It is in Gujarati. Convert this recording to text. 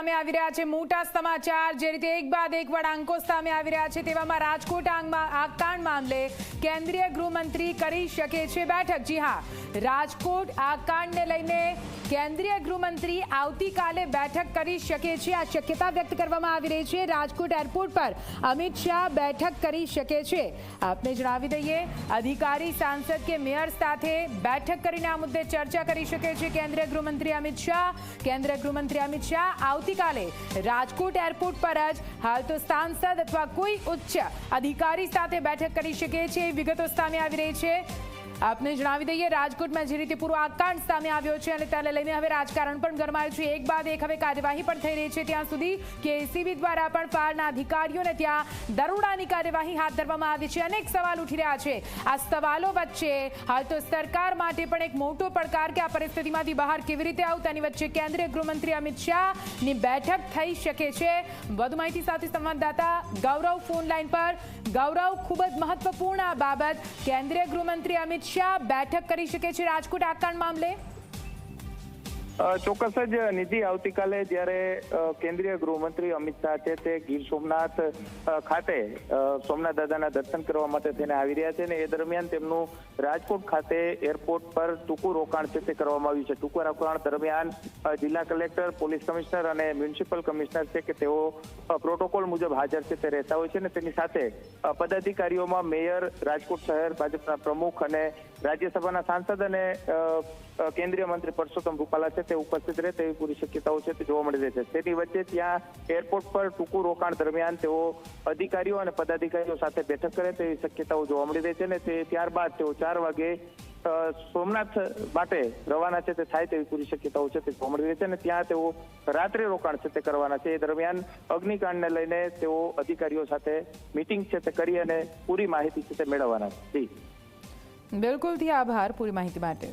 સામે આવી રહ્યા છે મોટા સમાચાર. જે રીતે એક બાદ એક વળાંકો સામે આવી રહ્યા છે તેવામાં રાજકોટ આંગમાં- આ મામલે કેન્દ્રીય ગૃહમંત્રી કરી શકે છે બેઠક. જી હા, રાજકોટ આગકાંડને લઈને કેન્દ્રીય ગૃહમંત્રી આવતીકાલે બેઠક કરી શકે છે. આ શક્યતા વ્યક્ત કરવામાં આવી રહી છે. રાજકોટ એરપોર્ટ પર અમિત શાહ બેઠક કરી શકે છે. આપને જણાવી દઈએ, અધિકારી, સાંસદ કે મેયર સાથે બેઠક કરીને આ મુદ્દે ચર્ચા કરી શકે છે કેન્દ્રીય ગૃહમંત્રી અમિત શાહ. કેન્દ્રીય ગૃહમંત્રી અમિત શાહ આવતીકાલે રાજકોટ એરપોર્ટ પર જ હાલ તો સાંસદ અથવા કોઈ ઉચ્ચ અધિકારી સાથે બેઠક કરી શકે છે. વિગતો સામે આવી રહી છે. આપને જણાવી દઈએ, રાજકોટમાં જે રીતે પૂરો આકાંડ સામે આવ્યો છે અને તેને લઈને હવે રાજકારણ પણ ગરમાયું છે. એક બાદ એક હવે કાર્યવાહી પણ થઈ રહી છે. ત્યાં સુધી કે એસીબી દ્વારા પણ ફાળના અધિકારીઓને ત્યાં દરોડાની કાર્યવાહી હાથ ધરવામાં આવી છે. અનેક સવાલ ઉઠી રહ્યા છે. આ સવાલો વચ્ચે હાલ તો સરકાર માટે પણ એક મોટો પડકાર કે આ પરિસ્થિતિમાંથી બહાર કેવી રીતે આવું? તેની વચ્ચે કેન્દ્રીય ગૃહમંત્રી અમિત શાહની બેઠક થઈ શકે છે. વધુ માહિતી સાથે સંવાદદાતા ગૌરવ ફોન લાઈન પર. ગૌરવ, ખૂબ જ મહત્વપૂર્ણ આ બાબત. કેન્દ્રીય ગૃહમંત્રી અમિત શાહ બેઠક કરી શકે છે રાજકોટ આકાંડ મામલે? ચોક્કસ જ નિધિ આવતીકાલે જ્યારે કેન્દ્રીય ગૃહમંત્રી અમિત શાહ છે તે ગીર સોમનાથ ખાતે સોમનાથ દાદાના દર્શન કરવા માટે થઈને આવી રહ્યા છે ને એ દરમિયાન તેમનું રાજકોટ ખાતે એરપોર્ટ પર ટૂંકું રોકાણ છે તે કરવામાં આવ્યું છે. ટૂંકું રોકાણ દરમિયાન જિલ્લા કલેક્ટર, પોલીસ કમિશનર અને મ્યુનિસિપલ કમિશનર છે કે તેઓ પ્રોટોકોલ મુજબ હાજર છે તે રહેતા હોય છે ને તેની સાથે પદાધિકારીઓમાં મેયર, રાજકોટ શહેર ભાજપના પ્રમુખ અને રાજ્યસભાના સાંસદ અને કેન્દ્રીય મંત્રી પરસોત્તમ રૂપાલા છે. તે ઉપસ્થિત રહે તેવી પૂરી શક્યતાઓ છે તે જોવા મળી રહી છે. તેની વચ્ચે ત્યાં એરપોર્ટ પર ટૂંકું રોકાણ દરમિયાન તેઓ અધિકારીઓ અને પદાધિકારીઓ સાથે બેઠક કરે તેવી શક્યતાઓ જોવા મળી રહી છે અને તે ત્યારબાદ તેઓ ચાર વાગે સોમનાથ માટે રવાના છે તે થાય તેવી પૂરી શક્યતાઓ છે તે જોવા મળી રહી છે અને ત્યાં તેઓ રાત્રે રોકાણ છે તે કરવાના છે. એ દરમિયાન અગ્નિકાંડને લઈને તેઓ અધિકારીઓ સાથે મિટિંગ છે તે કરી અને પૂરી માહિતી છે તે મેળવવાના છે. બિલકુલથી આભાર પૂરી માહિતી માટે.